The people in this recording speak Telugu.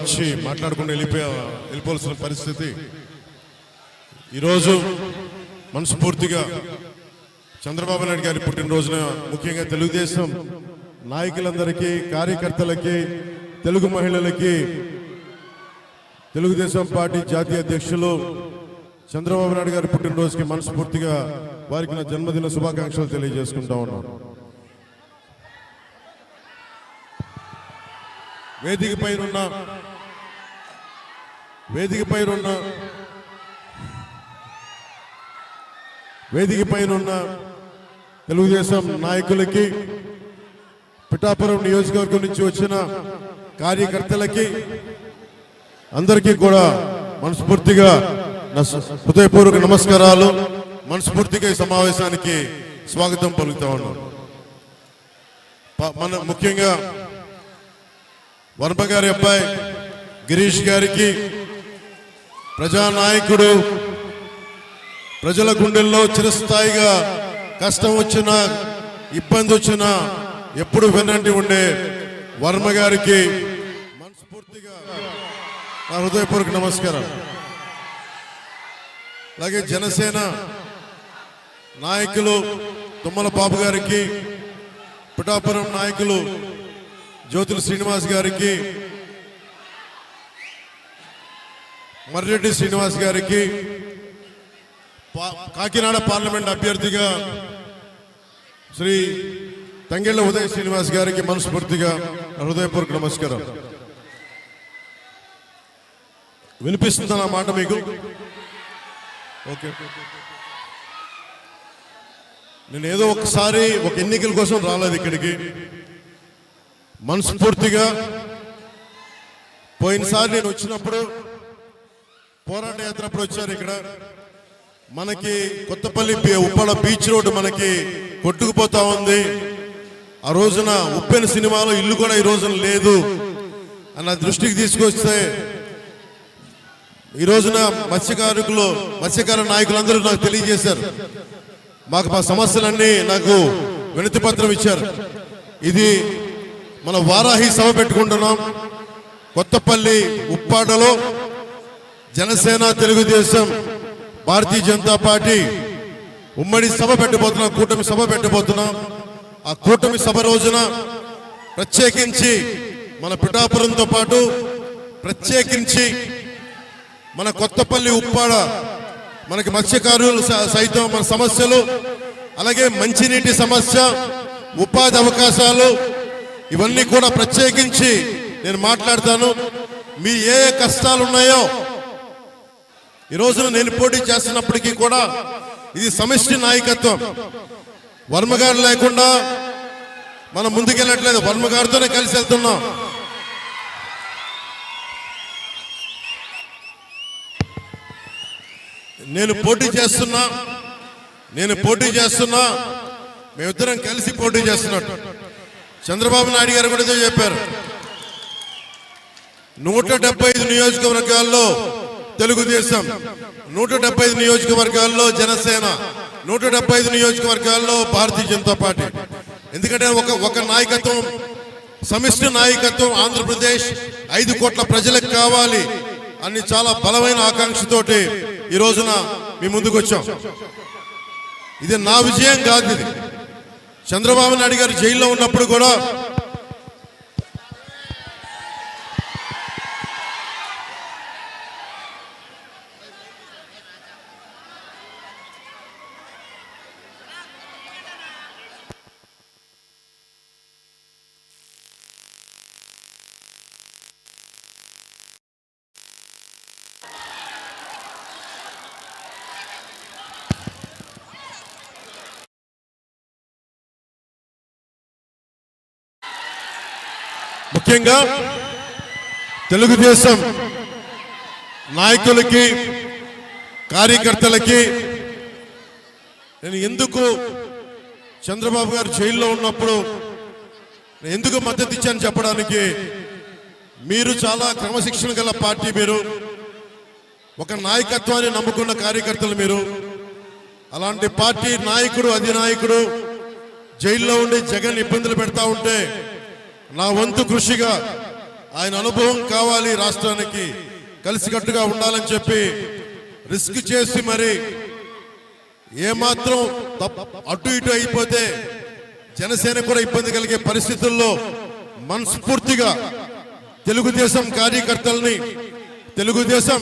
వచ్చి మాట్లాడుకుని వెళ్ళిపోయా వెళ్ళిపోవాల్సిన పరిస్థితి. ఈరోజు మనస్ఫూర్తిగా చంద్రబాబు నాయుడు గారి పుట్టినరోజున ముఖ్యంగా తెలుగుదేశం నాయకులందరికీ కార్యకర్తలకి తెలుగు మహిళలకి తెలుగుదేశం పార్టీ జాతీయ అధ్యక్షులు చంద్రబాబు నాయుడు గారి పుట్టినరోజుకి మనస్ఫూర్తిగా వారికి నా జన్మదిన శుభాకాంక్షలు తెలియజేసుకుంటా ఉన్నాను. వేదిక పైన వేదిక పైన వేదిక పైన ఉన్న తెలుగుదేశం నాయకులకి పిఠాపురం నియోజకవర్గం నుంచి వచ్చిన కార్యకర్తలకి అందరికీ కూడా మనస్ఫూర్తిగా హృదయపూర్వక నమస్కారాలు. మనస్ఫూర్తిగా ఈ సమావేశానికి స్వాగతం పలుకుతా ఉన్నాను మన ముఖ్యంగా వర్మ గారి అబ్బాయి గిరీష్ గారికి ప్రజానాయకుడు. ప్రజల గుండెల్లో చిరస్థాయిగా కష్టం వచ్చినా ఇబ్బంది వచ్చినా ఎప్పుడు వెన్నంటి ఉండే వర్మ గారికి మనస్ఫూర్తిగా నా హృదయపూర్వక నమస్కారం. అలాగే జనసేన నాయకులు తుమ్మల బాబు గారికి పిఠాపురం నాయకులు జ్యోతుల శ్రీనివాస్ గారికి మర్రెడ్డి శ్రీనివాస్ గారికి పా- కాకినాడ పార్లమెంట్ అభ్యర్థిగా శ్రీ తంగెళ్ళ ఉదయ శ్రీనివాస్ గారికి మనస్ఫూర్తిగా హృదయపూర్వక నమస్కారం. వినిపిస్తుంది నా మాట మీకు? ఓకే. నేను ఏదో ఒకసారి ఒక ఎన్నికల కోసం రాలేదు ఇక్కడికి. మనస్ఫూర్తిగా పోయినసారి నేను వచ్చినప్పుడు పోరాట యాత్ర అప్పుడు వచ్చారు ఇక్కడ. మనకి కొత్తపల్లి బీ- ఉప్పల బీచ్ రోడ్డు మనకి కొట్టుకుపోతా ఉంది. ఆ రోజున ఉప్పెన సినిమాలో ఇల్లు కూడా ఈ రోజున లేదు అన్న దృష్టికి తీసుకొస్తే ఈ రోజున మత్స్యకారుకులు మత్స్యకార నాయకులందరూ నాకు తెలియజేశారు. మాకు మా సమస్యలన్నీ నాకు వినతి పత్రం ఇచ్చారు. ఇది మన వారాహి సభ పెట్టుకుంటున్నాం. కొత్తపల్లి ఉప్పాడలో జనసేన తెలుగుదేశం భారతీయ జనతా పార్టీ ఉమ్మడి సభ పెట్టబోతున్నాం కూటమి సభ పెట్టబోతున్నాం. ఆ కూటమి సభ రోజున ప్రత్యేకించి మన పిఠాపురంతో పాటు ప్రత్యేకించి మన కొత్తపల్లి ఉప్పాడ మనకి మత్స్యకారులు సైతం మన సమస్యలు అలాగే మంచినీటి సమస్య ఉపాధి అవకాశాలు ఇవన్నీ కూడా ప్రత్యేకించి నేను మాట్లాడతాను. మీ ఏ ఏ కష్టాలు ఉన్నాయో ఈ రోజున నేను పోటీ చేస్తున్నప్పటికీ కూడా ఇది సమిష్టి నాయకత్వం. వర్మగారు లేకుండా మనం ముందుకెళ్ళట్లేదు. వర్మగారితోనే కలిసి వెళ్తున్నాం. నేను పోటీ చేస్తున్నా. నేను పోటీ చేస్తున్నా. మేమిద్దరం కలిసి పోటీ చేస్తున్నట్టు. చంద్రబాబు నాయుడు గారు కూడా చెప్పారు. నూట డెబ్బై ఐదు నియోజకవర్గాల్లో తెలుగుదేశం నూట డెబ్బై ఐదు నియోజకవర్గాల్లో జనసేన నూట డెబ్బై ఐదు నియోజకవర్గాల్లో భారతీయ జనతా పార్టీ. ఎందుకంటే ఒక ఒక నాయకత్వం సమిష్టి నాయకత్వం ఆంధ్రప్రదేశ్ ఐదు కోట్ల ప్రజలకు కావాలి అని చాలా బలమైన ఆకాంక్షతోటి ఈ రోజున మీ ముందుకు వచ్చాం ఇది నా విజయం కాదు ఇది. చంద్రబాబు నాయుడు గారు జైల్లో ఉన్నప్పుడు కూడా ముఖ్యంగా తెలుగుదేశం నాయకులకి కార్యకర్తలకి నేను ఎందుకు చంద్రబాబు గారు జైల్లో ఉన్నప్పుడు నేను ఎందుకు మద్దతు ఇచ్చాను చెప్పడానికి? మీరు చాలా క్రమశిక్షణ గల పార్టీ మీరు. ఒక నాయకత్వాన్ని నమ్ముకున్న కార్యకర్తలు మీరు. అలాంటి పార్టీ నాయకుడు అధినాయకుడు జైల్లో ఉండి జగన్ ఇబ్బందులు పెడతా ఉంటే నా వంతు కృషిగా ఆయన అనుభవం కావాలి రాష్ట్రానికి కలిసికట్టుగా ఉండాలని చెప్పి రిస్క్ చేసి మరి ఏమాత్రం అటు ఇటు అయిపోతే జనసేన కూడా ఇబ్బంది కలిగే పరిస్థితుల్లో మనస్ఫూర్తిగా తెలుగుదేశం కార్యకర్తల్ని తెలుగుదేశం